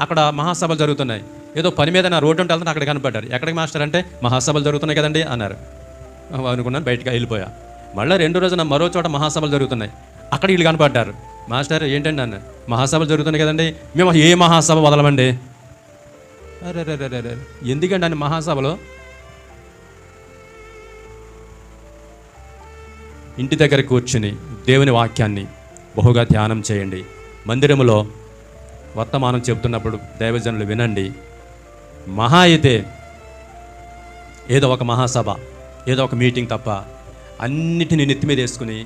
అక్కడ మహాసభలు జరుగుతున్నాయి. ఏదో పని మీద నా రోడ్డు ఉంటే వెళ్తుంటే అక్కడ కనపడ్డారు. ఎక్కడికి మాస్టర్ అంటే మహాసభలు జరుగుతున్నాయి కదండి అన్నారు. అనుకున్నాను బయటకు వెళ్ళిపోయా. మళ్ళీ రెండు రోజున మరో చోట మహాసభలు జరుగుతున్నాయి. అక్కడ వీళ్ళు కనపడ్డారు. మాస్టర్ ఏంటండి అన్న మహాసభలు జరుగుతున్నాయి కదండి. మేము ఏ మహాసభ వదలమండి? అరే రే రే రే ఎందుకండి అన్న మహాసభలో? ఇంటి దగ్గర కూర్చుని దేవుని వాక్యాన్ని బహుగా ధ్యానం చేయండి. మందిరములో వర్తమానం చెబుతున్నప్పుడు దైవజనులు వినండి. మహా అయితే ఏదో ఒక మహాసభ ఏదో ఒక మీటింగ్ తప్ప అన్నిటిని నెత్తి మీద వేసుకుని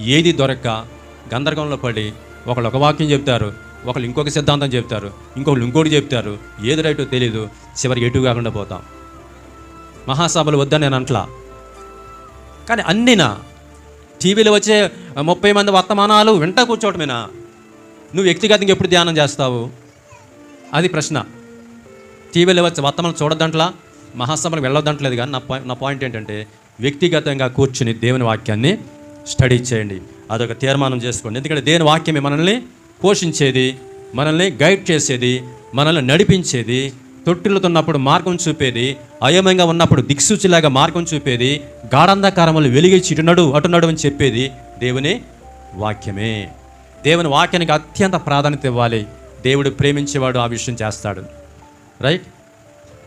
ఏది దొరక్క గందరగంలో పడి ఒకళ్ళు ఒక వాక్యం చెప్తారు ఒకళ్ళు ఇంకొక సిద్ధాంతం చెప్తారు ఇంకొకళ్ళు ఇంకోటి చెప్తారు ఏది రైటో తెలియదు చివరికి ఎటు కాకుండా పోతాం. మహాసభలు వద్దని నేను అంట్లా. కానీ అన్నినా టీవీలో వచ్చే ముప్పై మంది వర్తమానాలు వింటా కూర్చోవటమేనా? నువ్వు వ్యక్తిగతంగా ఎప్పుడు ధ్యానం చేస్తావు? అది ప్రశ్న. టీవీలో వచ్చి వర్తమానం చూడదంట్లా మహాసభలకు వెళ్ళొద్దంటలేదు కానీ నా పాయింట్ నా పాయింట్ ఏంటంటే వ్యక్తిగతంగా కూర్చుని దేవుని వాక్యాన్ని స్టడీ చేయండి. అదొక తీర్మానం చేసుకోండి. ఎందుకంటే దేవుని వాక్యమే మనల్ని పోషించేది మనల్ని గైడ్ చేసేది మనల్ని నడిపించేది తొట్టిల్లుతున్నప్పుడు మార్గం చూపేది అయోమయంగా ఉన్నప్పుడు దిక్సూచిలాగా మార్గం చూపేది గాఢంధకారములు వెలిగించి ఇటునడు అటునడు అని చెప్పేది దేవుని వాక్యమే. దేవుని వాక్యానికి అత్యంత ప్రాధాన్యత ఇవ్వాలి. దేవుడు ప్రేమించేవాడు ఆ విషయం చేస్తాడు. రైట్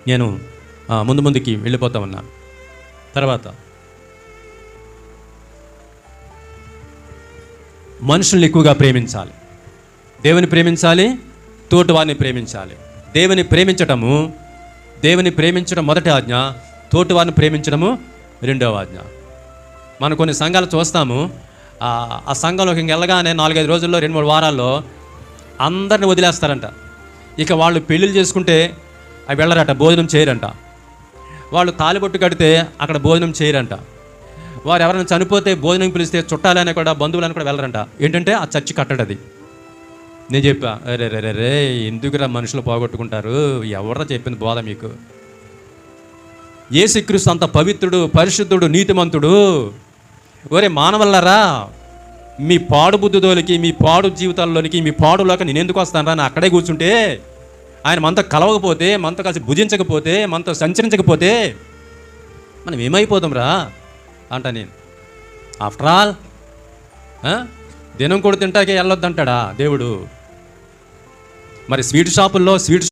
నేను ముందు ముందుకి వెళ్ళిపోతా ఉన్నా. తర్వాత మనుషుల్ని ఎక్కువగా ప్రేమించాలి. దేవుని ప్రేమించాలి తోటివారిని ప్రేమించాలి. దేవుని ప్రేమించటము దేవుని ప్రేమించడం మొదటి ఆజ్ఞ తోటివారిని ప్రేమించడము రెండవ ఆజ్ఞ. మనం కొన్ని సంఘాలు చూస్తాము ఆ సంఘంలోకి ఇంక వెళ్ళగానే నాలుగైదు రోజుల్లో రెండు మూడు వారాల్లో అందరిని వదిలేస్తారంట. ఇక వాళ్ళు పెళ్ళిళ్ళు చేసుకుంటే అవి వెళ్ళరట భోజనం చేయరంట. వాళ్ళు తాలిబొట్టు కడితే అక్కడ భోజనం చేయరంట. వారు ఎవరైనా చనిపోతే భోజనం పిలిస్తే చుట్టాలని కూడా బంధువులని కూడా వెళ్ళరంట. ఏంటంటే ఆ చర్చి కట్టడది నేను చెప్పా అరే రే రే రే ఎందుకురా మనుషులు పోగొట్టుకుంటారు? ఎవరా చెప్పింది బోధ మీకు? ఏసుక్రీస్తు అంత పవిత్రుడు పరిశుద్ధుడు నీతిమంతుడు. ఒరే మానవల్లరా మీ పాడు బుద్ధిదోలికి మీ పాడు జీవితాల్లోనికి మీ పాడులోకి నేను ఎందుకు వస్తానరా అని అక్కడే కూర్చుంటే ఆయన మనతో కలవకపోతే మనతో కలిసి భుజించకపోతే మనతో సంచరించకపోతే మనం ఏమైపోతాం రా అంట నేను. ఆఫ్టర్ ఆల్ దినం కూడా తింటాకే వెళ్ళొద్దంటాడా దేవుడు? మరి స్వీట్ షాపుల్లో స్వీట్